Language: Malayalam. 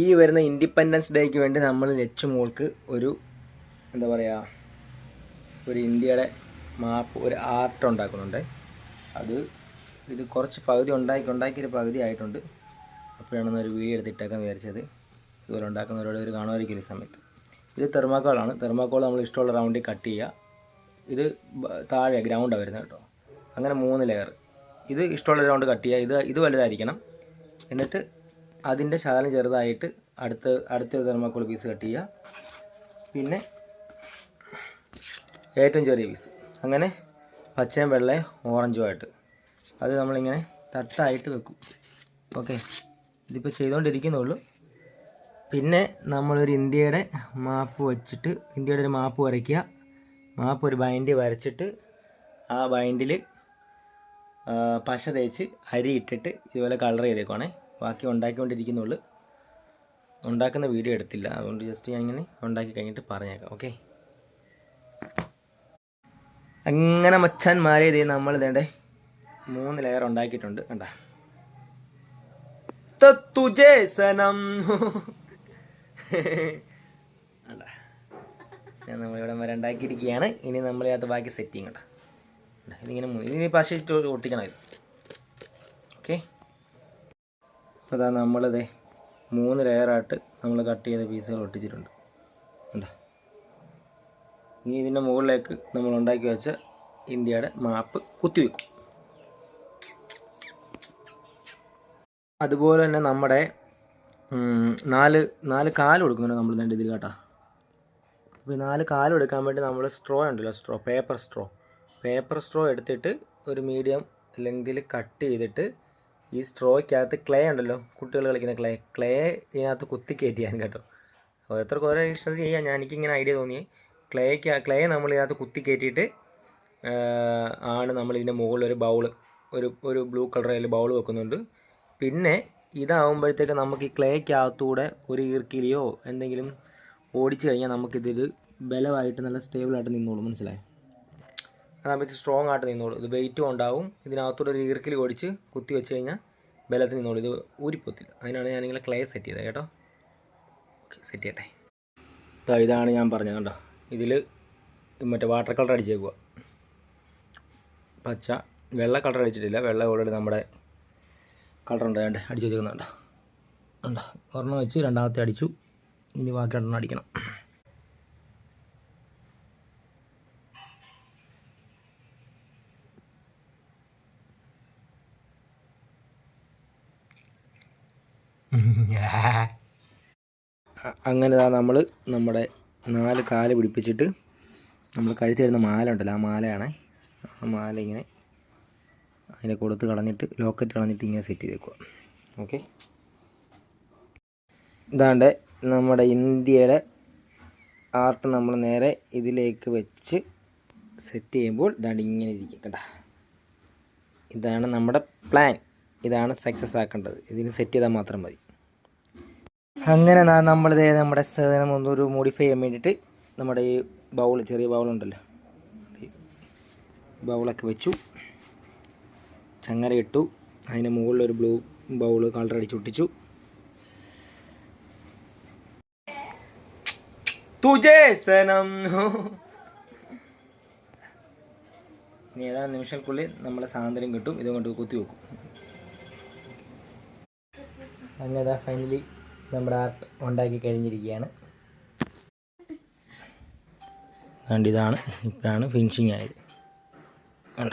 ഈ വരുന്ന ഇൻഡിപെൻഡൻസ് ഡേക്ക് വേണ്ടി നമ്മൾ ലച്ചു ഒരു എന്താ പറയുക ഒരു ഇന്ത്യയുടെ മാപ്പ് ഒരു ആർട്ട് ഉണ്ടാക്കുന്നുണ്ട്. അത് ഇത് കുറച്ച് പകുതി ഉണ്ടാക്കി ഉണ്ടാക്കിയൊരു പകുതി ആയിട്ടുണ്ട്. അപ്പോഴാണ് ഒരു വീഡിയോ എടുത്തിട്ടേക്കാൻ വിചാരിച്ചത്. ഇതുപോലെ ഉണ്ടാക്കുന്നവരോട് ഒരു കാണുമായിരിക്കും ഈ സമയത്ത്. ഇത് തെർമാക്കോളാണ്. തെർമാക്കോൾ നമ്മൾ ഇഷ്ടമുള്ള റൗണ്ടിൽ കട്ട് ചെയ്യുക. ഇത് താഴെ ഗ്രൗണ്ടാണ് വരുന്നത് കേട്ടോ. അങ്ങനെ മൂന്ന് ലെയർ ഇത് ഇഷ്ടമുള്ള റൗണ്ട് കട്ട് ചെയ്യുക. ഇത് ഇത് വലുതായിരിക്കണം. എന്നിട്ട് അതിന്റെ ശകലം ചെറുതായിട്ട് അടുത്ത അടുത്തൊരു തെർമാക്കോൾ പീസ് കട്ട് ചെയ്യുക. പിന്നെ ഏറ്റവും ചെറിയ പീസ് അങ്ങനെ പച്ചയും വെള്ളയും ഓറഞ്ചും ആയിട്ട്. അത് നമ്മളിങ്ങനെ തട്ടായിട്ട് വെക്കും. ഓക്കെ ഇതിപ്പോൾ ചെയ്തുകൊണ്ടിരിക്കുന്നുള്ളൂ പിന്നെ നമ്മളൊരു ഇന്ത്യയുടെ മാപ്പ് വെച്ചിട്ട് ഇന്ത്യയുടെ ഒരു മാപ്പ് വരയ്ക്കുക. മാപ്പ് ഒരു ബൈൻഡ് വരച്ചിട്ട് ആ ബൈൻഡിൽ പശ തേച്ച് അരി ഇട്ടിട്ട് ഇതുപോലെ കളർ ചെയ്തേക്കുവാണേ. ബാക്കി ഉണ്ടാക്കിക്കൊണ്ടിരിക്കുന്നുള്ളൂ. ഉണ്ടാക്കുന്ന വീഡിയോ എടുത്തില്ല. അതുകൊണ്ട് ജസ്റ്റ് ഞാൻ ഇങ്ങനെ ഉണ്ടാക്കി കഴിഞ്ഞിട്ട് പറഞ്ഞേക്കാം. ഓക്കെ അങ്ങനെ മച്ചാൻമാരെ ഇതേ നമ്മൾ ഇതേണ്ടേ മൂന്ന് ലെയർ ഉണ്ടാക്കിയിട്ടുണ്ട്. കണ്ട? തുജേ സനം. ഞാൻ നമ്മളിവിടെ വരെ ഉണ്ടാക്കിയിരിക്കുകയാണ്. ഇനി നമ്മൾ ഇതിനകത്ത് ബാക്കി സെറ്റ് ചെയ്യും കേട്ടോ? ഇതിങ്ങനെ ഇതിനി പശ ഒട്ടിക്കണം ഇത് ഓക്കെ അപ്പോൾ അതാ നമ്മളത് മൂന്ന് ലെയറായിട്ട് നമ്മൾ കട്ട് ചെയ്ത പീസുകൾ ഒട്ടിച്ചിട്ടുണ്ട്. കണ്ടോ? ഇനി ഇതിന്റെ മുകളിലേക്ക് നമ്മൾ ഉണ്ടാക്കി വെച്ച ഇന്ത്യയുടെ മാപ്പ് കുത്തിവെക്കും. അതുപോലെ തന്നെ നമ്മുടെ നാല് നാല് കാൽ കൊടുക്കുന്നുണ്ട് നമ്മൾ രണ്ട് ഇതിൽ കേട്ടോ. അപ്പോൾ നാല് കാൽ എടുക്കാൻ വേണ്ടി നമ്മൾ സ്ട്രോ ഉണ്ടല്ലോ straw paper straw. Paper straw എടുത്തിട്ട് ഒരു മീഡിയം ലെങ്തിൽ കട്ട് ചെയ്തിട്ട് ഈ സ്ട്രോയ്ക്കകത്ത് ക്ലേ ഉണ്ടല്ലോ കുട്ടികൾ കളിക്കുന്ന ക്ലേ ക്ലേ ഇതിനകത്ത് കുത്തി കയറ്റിയാൻ കേട്ടോ. ഓരോരുത്തർക്ക് ഓരോ ഇഷ്ടം ചെയ്യാം. ഞാൻ എനിക്കിങ്ങനെ ഐഡിയ തോന്നി. ക്ലേക്ക് ക്ലേ നമ്മൾ ഇതിനകത്ത് കുത്തി കയറ്റിയിട്ട് ആണ് നമ്മൾ ഇതിന്റെ മുകളിൽ ഒരു ബൗൾ ഒരു ഒരു ബ്ലൂ കളറിൽ ബൗൾ വെക്കുന്നുണ്ട്. പിന്നെ ഇതാവുമ്പോഴത്തേക്ക് നമുക്ക് ഈ ക്ലേക്കകത്തൂടെ ഒരു ഈർക്കിലിയോ എന്തെങ്കിലും ഓടിച്ചു കഴിഞ്ഞാൽ നമുക്കിതൊരു ബലമായിട്ട് നല്ല സ്റ്റേബിളായിട്ട് നിന്നോളും. മനസ്സിലായോ? അതാകുമ്പോൾ സ്ട്രോങ് ആയിട്ട് നിന്നോളൂ. ഇത് വെയിറ്റും ഉണ്ടാവും. ഇതിനകത്തൂടെ ഒരു ഈർക്കിൽ ഓടിച്ച് കുത്തി വെച്ച് കഴിഞ്ഞാൽ ബലത്തിൽ നിന്നോളൂ. ഇത് ഊരിപ്പോത്തില്ല. അതിനാണ് ഞാനിങ്ങനെ ക്ലേ സെറ്റ് ചെയ്തത് കേട്ടോ. ഓക്കെ സെറ്റ് ചെയ്യട്ടെ. ഇതാണ് ഞാൻ പറഞ്ഞത് കണ്ടോ. ഇതിൽ മറ്റേ വാട്ടർ കളർ അടിച്ചേക്കുക പച്ച വെള്ള കളർ അടിച്ചിട്ടില്ല. വെള്ള ഓൾറെഡി നമ്മുടെ കളർ ഉണ്ട്. അടിച്ചു വെച്ചേക്കുന്നുണ്ടോ. ഉണ്ടോ ഒരെണ്ണം വെച്ച് രണ്ടാമത്തെ അടിച്ചു. ഇനി ബാക്കി രണ്ടെണ്ണം അടിക്കണം. അങ്ങനെ നമ്മൾ നമ്മുടെ നാല് കാൽ പിടിപ്പിച്ചിട്ട് നമ്മൾ കഴുത്തി വരുന്ന മാല ഉണ്ടല്ലോ ആ മാലയാണ്. ആ മാല ഇങ്ങനെ അതിനെ കൊടുത്ത് കളഞ്ഞിട്ട് ലോക്കറ്റ് കളഞ്ഞിട്ട് ഇങ്ങനെ സെറ്റ് ചെയ്തേക്കുക ഓക്കെ? ഇതാണ്ട് നമ്മുടെ ഇന്ത്യയുടെ ആർട്ട് നമ്മൾ നേരെ ഇതിലേക്ക് വെച്ച് സെറ്റ് ചെയ്യുമ്പോൾ ഇതാണ്ട് ഇങ്ങനെ ഇരിക്കും കേട്ടോ. ഇതാണ് നമ്മുടെ പ്ലാൻ. ഇതാണ് സക്സസ് ആക്കേണ്ടത്. ഇതിന് സെറ്റ് ചെയ്താൽ മാത്രം മതി. അങ്ങനെ നമ്മളിത് നമ്മുടെ സാധനം ഒന്നൊരു മോഡിഫൈ ചെയ്യാൻ വേണ്ടിയിട്ട് നമ്മുടെ ഈ ബൗൾ ചെറിയ ബൗളുണ്ടല്ലോ ബൗളൊക്കെ വെച്ചു. ചങ്ങര ഇട്ടു. അതിന് മുകളിലൊരു ബ്ലൂ ബൗൾ കളർ അടിച്ച് ഒട്ടിച്ചു. തുജേ സനം ഇനി ഏതാനും നിമിഷങ്ങൾക്കുള്ളിൽ നമ്മളെ സാന്ദ്രം കിട്ടും. ഇതുകൊണ്ട് കുത്തി വെക്കും. അങ്ങനെ ഫൈനലി നമ്മുടെ ആർട്ട് ഉണ്ടാക്കി കഴിഞ്ഞിരിക്കുകയാണ്. അതുകൊണ്ട് ഇതാണ് ഇപ്പോഴാണ് ഫിനിഷിങ് ആയത്. കണ്ട?